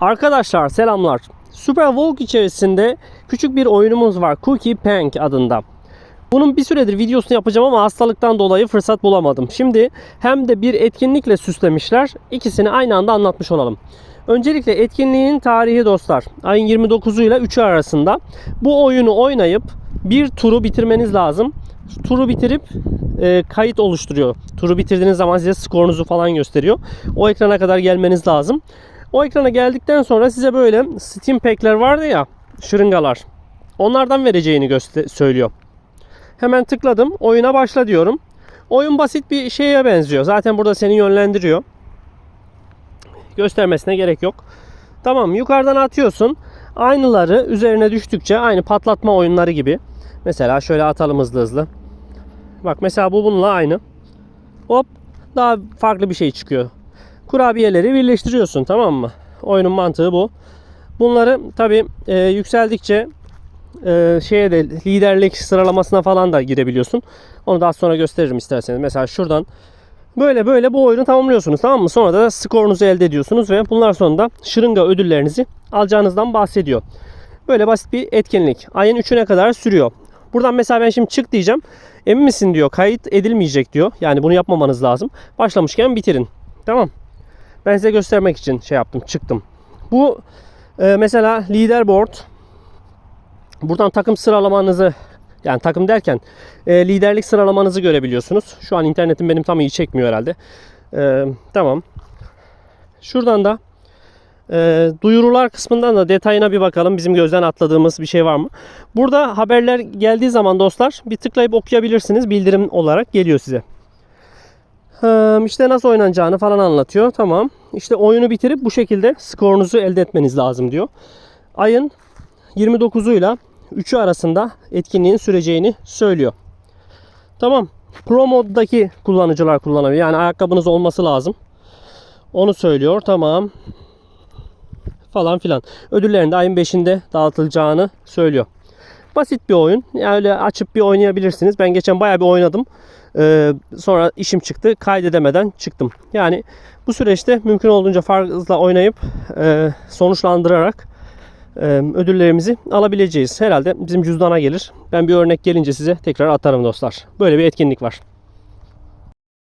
Arkadaşlar selamlar. Super Walk içerisinde küçük bir oyunumuz var. Cookie Pank adında. Bunun bir süredir videosunu yapacağım ama hastalıktan dolayı fırsat bulamadım. Şimdi hem de bir etkinlikle süslemişler. İkisini aynı anda anlatmış olalım. Öncelikle etkinliğin tarihi dostlar. Ayın 29'u ile 3'ü arasında. Bu oyunu oynayıp bir turu bitirmeniz lazım. Turu bitirip e, kayıt oluşturuyor. Turu bitirdiğiniz zaman size skorunuzu falan gösteriyor. O ekrana kadar gelmeniz lazım. O ekrana geldikten sonra size böyle Steam Pack'ler vardı ya, şırıngalar. Onlardan vereceğini göster- söylüyor. Hemen tıkladım. Oyuna başla diyorum. Oyun basit bir şeye benziyor. Zaten burada seni yönlendiriyor. Göstermesine gerek yok. Tamam yukarıdan atıyorsun. Aynıları üzerine düştükçe aynı patlatma oyunları gibi. Mesela şöyle atalım hızlı hızlı. Bak mesela bu bununla aynı. Hop daha farklı bir şey çıkıyor. Kurabiyeleri birleştiriyorsun tamam mı? Oyunun mantığı bu. Bunları tabi yükseldikçe e, şeye de liderlik sıralamasına falan da girebiliyorsun. Onu daha sonra gösteririm isterseniz. Mesela şuradan böyle böyle bu oyunu tamamlıyorsunuz tamam mı? Sonra da skorunuzu elde ediyorsunuz ve bunlar sonunda şırınga ödüllerinizi alacağınızdan bahsediyor. Böyle basit bir etkinlik. Ayın 3'üne kadar sürüyor. Buradan mesela ben şimdi çık diyeceğim. Emin misin diyor. Kayıt edilmeyecek diyor. Yani bunu yapmamanız lazım. Başlamışken bitirin. Tamam. Ben size göstermek için şey yaptım. Çıktım. Bu e, mesela leaderboard. Buradan takım sıralamanızı yani takım derken e, liderlik sıralamanızı görebiliyorsunuz. Şu an internetim benim tam iyi çekmiyor herhalde. E, tamam. Şuradan da e, duyurular kısmından da detayına bir bakalım. Bizim gözden atladığımız bir şey var mı? Burada haberler geldiği zaman dostlar bir tıklayıp okuyabilirsiniz. Bildirim olarak geliyor size. İşte nasıl oynanacağını falan anlatıyor. Tamam. İşte oyunu bitirip bu şekilde skorunuzu elde etmeniz lazım diyor. Ayın 29'uyla 3'ü arasında etkinliğin süreceğini söylüyor. Tamam. Pro moddaki kullanıcılar kullanabiliyor. Yani ayakkabınız olması lazım. Onu söylüyor. Tamam. Falan filan. Ödüllerin de ayın 5'inde dağıtılacağını söylüyor. Basit bir oyun. Yani öyle açıp bir oynayabilirsiniz. Ben geçen bayağı bir oynadım. Ee, sonra işim çıktı. Kaydedemeden çıktım. Yani bu süreçte mümkün olduğunca fazla oynayıp e, sonuçlandırarak e, ödüllerimizi alabileceğiz. Herhalde bizim cüzdana gelir. Ben bir örnek gelince size tekrar atarım dostlar. Böyle bir etkinlik var.